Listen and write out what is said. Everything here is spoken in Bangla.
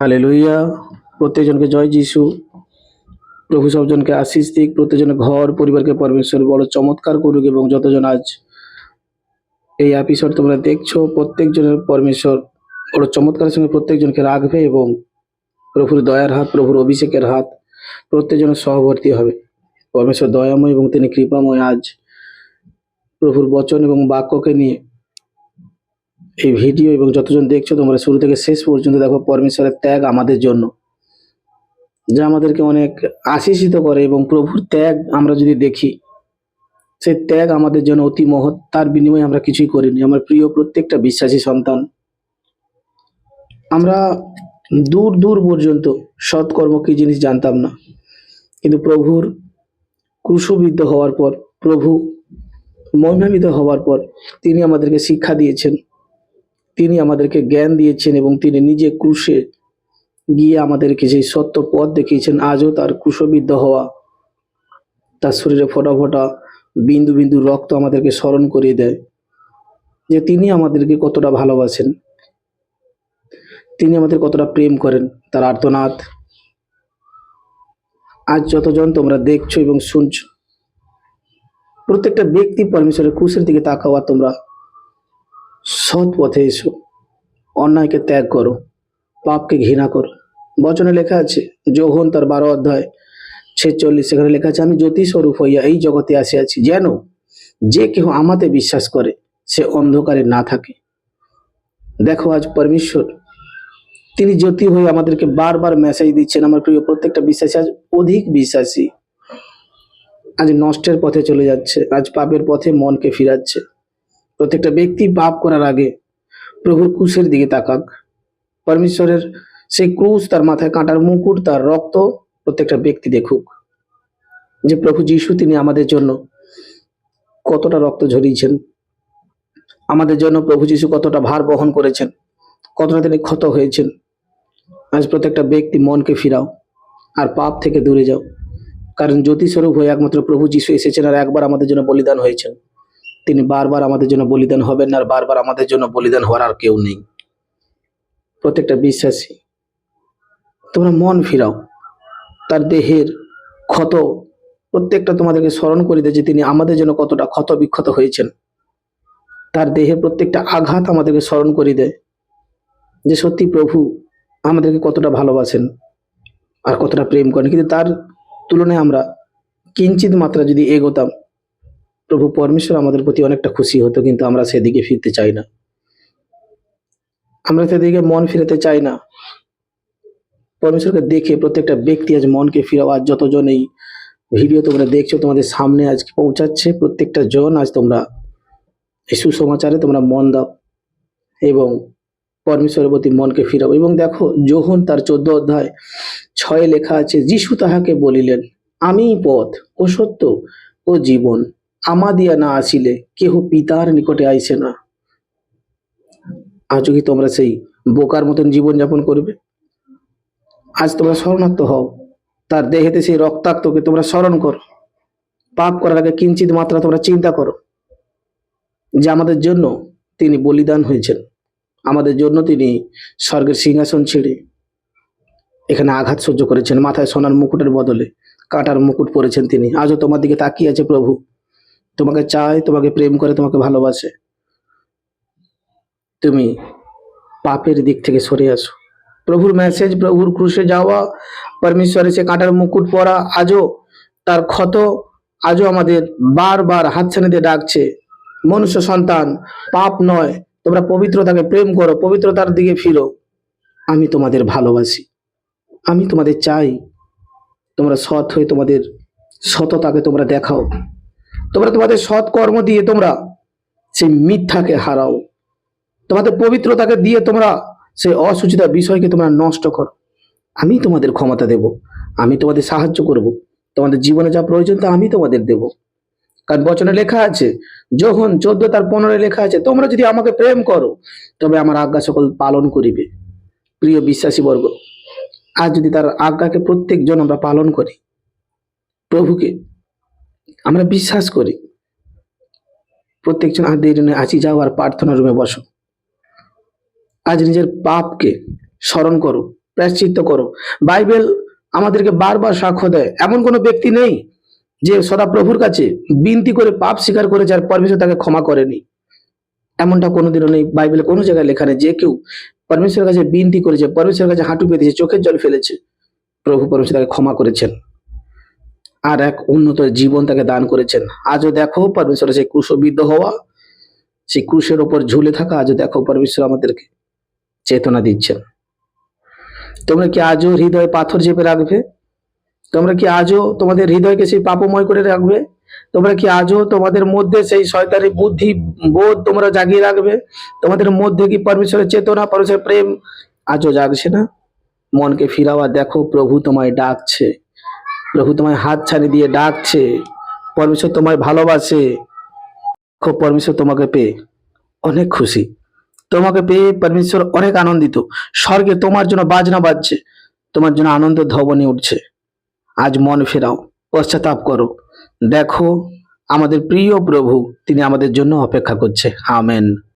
হালে লইয়া প্রত্যেকজনকে জয় যিশু। প্রভু সবজনকে আশিস দিক। প্রত্যেকজনের ঘর, পরিবারকে পরমেশ্বর বড় চমৎকার করুক এবং যতজন আজ এই এপিসোড তোমরা দেখছ, প্রত্যেকজনের পরমেশ্বর বড় চমৎকারের সঙ্গে প্রত্যেকজনকে রাখবে এবং প্রভুর দয়ার হাত, প্রভুর অভিষেকের হাত প্রত্যেকজনের সহবর্তী হবে। পরমেশ্বর দয়াময় এবং তিনি কৃপাময় আজ প্রভুর বচন এবং বাক্যকে নিয়ে এই ভিডিও এবং যতজন দেখছ তোমরা শুরু থেকে শেষ পর্যন্ত দেখো পরমেশ্বরের ত্যাগ আমাদের জন্য, যা আমাদেরকে অনেক আশীষিত করে এবং প্রভুর ত্যাগ আমরা যদি দেখি, সে ত্যাগ আমাদের জন্য অতি মহৎ, তার বিনিময়ে আমরা কিছুই করিনি। আমার প্রিয় প্রত্যেকটা বিশ্বাসী সন্তান, আমরা দূর দূর পর্যন্ত সৎকর্ম কি জিনিস জানতাম না, কিন্তু প্রভুর ক্রুশবিদ্ধ হওয়ার পর, প্রভু মহিমান্বিত হওয়ার পর তিনি আমাদেরকে শিক্ষা দিয়েছেন। তিনি আমাদেরকে জ্ঞান দিয়েছেন এবং তিনি নিজে ক্রুশে গিয়ে আমাদেরকে সেই সত্য পথ দেখিয়েছেন, আজও তার ক্রুশবিদ্ধ হওয়া, তার শরীরে ফোটা ফোটা বিন্দু বিন্দু রক্ত আমাদেরকে স্মরণ করিয়ে দেয় যে তিনি আমাদেরকে কতটা ভালোবাসেন। তিনি আমাদের কতটা প্রেম করেন, তার আর্তনাদ। আজ যতজন তোমরা দেখছ এবং শুনছো, প্রত্যেকটা ব্যক্তি পরমেশ্বরের ক্রুশের দিকে তাকাওয়া তোমরা সৎ পথে এসো। অন্যায়কে ত্যাগ করো, পাপকে ঘৃণা করো। বচনে লেখা আছে যোহন তার বারো অধ্যায় ছেচল্লিশ, সেখানে লেখা আছে, আমি জ্যোতি স্বরূপ হইয়া এই জগতে আসিয়াছি, যেন যে কেহ আমাতে বিশ্বাস করে, সে অন্ধকারে না থাকে। দেখো আজ পরমেশ্বর, তিনি জ্যোতি হয়ে আমাদেরকে বারবার মেসেজ দিচ্ছেন। আমার প্রিয়, প্রত্যেকটা বিশ্বাসী আজ অধিক বিশ্বাসী। আজ নষ্টের পথে চলে যাচ্ছে, আজ পাপের পথে মনকে ফিরাচ্ছে। প্রত্যেকটা ব্যক্তি পাপ করার আগে প্রভুর ক্রুশের দিকে তাকাক। পরমেশ্বরের সেই ক্রুশ তার মাথায় কাঁটার মুকুট, তার রক্ত প্রত্যেকটা ব্যক্তি দেখুক যে প্রভু যিশু তিনি আমাদের জন্য কতটা রক্ত ঝরিয়েছেন। আমাদের জন্য প্রভু যিশু কতটা ভার বহন করেছেন, কতটা তিনি ক্ষত হয়েছেন। আজ প্রত্যেকটা ব্যক্তি মনকে ফিরাও আর পাপ থেকে দূরে যাও। কারণ জ্যোতিস্বরূপ হয়ে একমাত্র প্রভু যিশু এসেছেন আর একবার আমাদের জন্য বলিদান হয়েছেন। তিনি বারবার আমাদের জন্য বলিদান হবেন আর বারবার আমাদের জন্য বলিদান হওয়ার আর কেউ নেই। প্রত্যেকটা বিশ্বাসী, তোমরা মন ফিরাও, তার দেহের ক্ষত, প্রত্যেকটা তোমাদেরকে স্মরণ করে দেয় যে তিনি আমাদের জন্য কতটা ক্ষত বিক্ষত হয়েছেন। তার দেহের প্রত্যেকটা আঘাত আমাদেরকে স্মরণ করে দেয় যে সত্যি প্রভু আমাদেরকে কতটা ভালোবাসেন আর কতটা প্রেম করেন। কিন্তু তার তুলনায় আমরা কিঞ্চিত মাত্রা যদি এগোতাম প্রভু পরমেশ্বর আমাদের প্রতি অনেকটা খুশি হতো, কিন্তু আমরা সেদিকে ফিরতে চাই না। আমরা সেদিকে মন ফিরাতে চাই না। পরমেশ্বরকে দেখে প্রত্যেকটা ব্যক্তি আজ মনকে ফিরাও। আজ যতজন এই ভিডিও তোমরা দেখছ, তোমাদের সামনে আজকে পৌঁছাচ্ছে, প্রত্যেকটা জন আজ তোমরা এই সুসমাচারে তোমরা মন দাও এবং পরমেশ্বরের প্রতি মনকে ফিরাও। এবং দেখো, যোহন তার চোদ্দ অধ্যায় ছয়ে লেখা আছে, যিশু তাহাকে বলিলেন, আমিই পথ ও সত্য ও জীবন। আমাদিয়া না আসিলে কেহ পিতার নিকটে আইসে না। আজও কি তোমরা সেই বোকার মতন জীবনযাপন করবে? আজ তোমরা শরণার্থ হও। তার দেহেতে সেই রক্তাক্তকে তোমরা স্মরণ করো। পাপ করার আগে কিঞ্চিত মাত্রা তোমরা চিন্তা করো, যে আমাদের জন্য তিনি বলিদান হয়েছেন। আমাদের জন্য তিনি স্বর্গের সিংহাসন ছেড়ে এখানে আঘাত সহ্য করেছেন। মাথায় সোনার মুকুটের বদলে কাঁটার মুকুট পরেছেন তিনি। আজও তোমার দিকে তাকিয়ে আছে প্রভু। তোমাকে চায়, তোমাকে প্রেম করে, তোমাকে ভালোবাসে। তুমি পাপের দিক থেকে সরে আসো। প্রভুর মেসেজ প্রভুর ক্রুশে যাওয়া পরমেশ্বরের সে কাঁটার মুকুট পরা, আজও তার ক্ষত, আজও আমাদের বারবার হাতছানি দিয়ে ডাকছে। মনুষ্য সন্তান, পাপ নয়, তোমরা পবিত্রতাকে প্রেম করো, পবিত্রতার দিকে ফিরো। আমি তোমাদের ভালোবাসি। আমি তোমাদের চাই। তোমরা সৎ হয়ে তোমাদের সততাকে তোমরা দেখাও। তোমরা তোমাদের সৎ কর্ম দিয়ে তোমরা সেই মিথ্যাকে হারাও। তোমাদের পবিত্রতাকে দিয়ে তোমরা সেই অসুচিতা বিষয়কে তোমরা নষ্ট করো। আমি তোমাদের ক্ষমতা দেব, আমি তোমাদের সাহায্য করব। তোমাদের জীবনে যা প্রয়োজন তা আমি তোমাদের দেব। কারণ বচনে লেখা আছে, যখন চোদ্দ তার পনেরো লেখা আছে, তোমরা যদি আমাকে প্রেম করো, তবে আমার আজ্ঞা সকল পালন করিবে। প্রিয় বিশ্বাসী বর্গ, আজ যদি তার আজ্ঞাকে প্রত্যেকজন আমরা পালন করি, প্রভুকে আমরা বিশ্বাস করি। প্রত্যেকজন আর দেরি নয় যাও আর প্রার্থনা রুমে বসো। আজ নিজের পাপকে স্মরণ করো, প্রায়শ্চিত্ত করো। বাইবেল আমাদেরকে বারবার সাক্ষ্য দেয়, এমন কোনো ব্যক্তি নেই যে সদা প্রভুর কাছে বিনতি করে পাপ স্বীকার করেছে আর পরমেশ্বর তাকে ক্ষমা করেনি। এমনটা কোনোদিনও নেই, বাইবেলে কোনো জায়গায় লেখা নেই যে কেউ পরমেশ্বরের কাছে বিনতি করেছে, পরমেশ্বরের কাছে হাঁটু পেতেছে চোখের জল ফেলেছে, প্রভু পরমেশ্বর তাকে ক্ষমা করেছেন। আর এক উন্নত জীবন তাকে দান করেছেন। আজও দেখো পরমেশ্বরের সেই ক্রুশবিদ্ধ হওয়া, সেই ক্রুশের ওপর ঝুলে থাকা, আজও দেখো পরমেশ্বর আমাদেরকে চেতনা দিচ্ছেন। তোমরা কি আজও হৃদয়ে পাথর চেপে রাখবে? তোমরা কি আজও তোমাদের হৃদয়কে সেই পাপময় করে রাখবে? তোমরা কি আজও তোমাদের মধ্যে সেই শয়তানি বুদ্ধি বোধ তোমরা জাগিয়ে রাখবে? তোমাদের মধ্যে কি পরমেশ্বরের চেতনা, পরমেশ্বরের প্রেম আজও জাগছে না? মনকে ফিরাওয়া দেখো প্রভু তোমায় ডাকছে। প্রভু তোমায় হাত ছাড়ি দিয়ে ডাকছে, পরমেশ্বর তোমায় ভালোবাসে। দেখো পরমেশ্বর তোমাকে পেয়ে অনেক খুশি। তোমাকে পেয়ে পরমেশ্বর অনেক আনন্দিত। স্বর্গে তোমার জন্য বাজনা বাজছে, তোমার জন্য আনন্দ ধবনে উঠছে। আজ মন ফেরাও, পশ্চাতাপ করো। দেখো, আমাদের প্রিয় প্রভু, তিনি আমাদের জন্য অপেক্ষা করছে। আমেন।